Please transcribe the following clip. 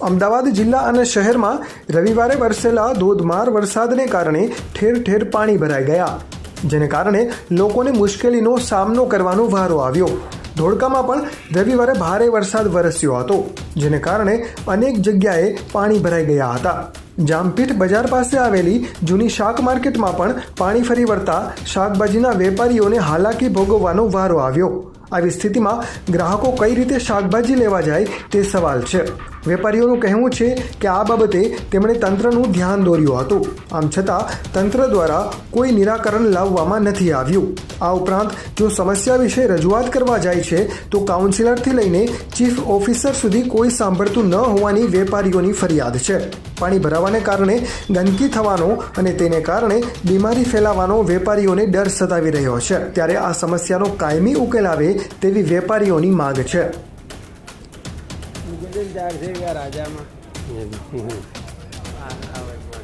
અમદાવાદ જિલ્લા અને શહેરમાં રવિવારે વરસેલા ધોધમાર વરસાદને કારણે ઠેર ઠેર પાણી ભરાઈ ગયા. જેને કારણે લોકોને મુશ્કેલીનો સામનો કરવાનો વારો આવ્યો. ધોળકામાં પણ રવિવારે ભારે વરસાદ વરસ્યો હતો, જેને કારણે અનેક જગ્યાએ પાણી ભરાઈ ગયા હતા. જામપીઠ બજાર પાસે આવેલી જૂની શાક માર્કેટમાં પણ પાણી ફરી વળતા શાકભાજીના વેપારીઓને હાલાકી ભોગવવાનો વારો આવ્યો. આવી સ્થિતિમાં ગ્રાહકો કઈ રીતે શાકભાજી લેવા જાય તે સવાલ છે. વેપારીઓનું કહેવું છે કે આ બાબતે તેમણે તંત્રનું ધ્યાન દોર્યું હતું. આમ છતાં, તંત્ર દ્વારા કોઈ નિરાકરણ લાવવામાં નથી આવ્યું. આ ઉપરાંત, જો સમસ્યા વિશે રજૂઆત કરવા જાય છે, તો કાઉન્સિલરથી લઈને ચીફ ઓફિસર સુધી કોઈ સાંભળતું ન હોવાની વેપારીઓની ફરિયાદ છે. પાણી ભરાવાને કારણે ગંદકી થવાનો અને તેને કારણે બીમારી ફેલાવાનો વેપારીઓને ડર સતાવી રહ્યો છે. ત્યારે આ સમસ્યાનો કાયમી ઉકેલ આવે તેવી વેપારીઓની માંગ છે. રાજામાં? આ આવે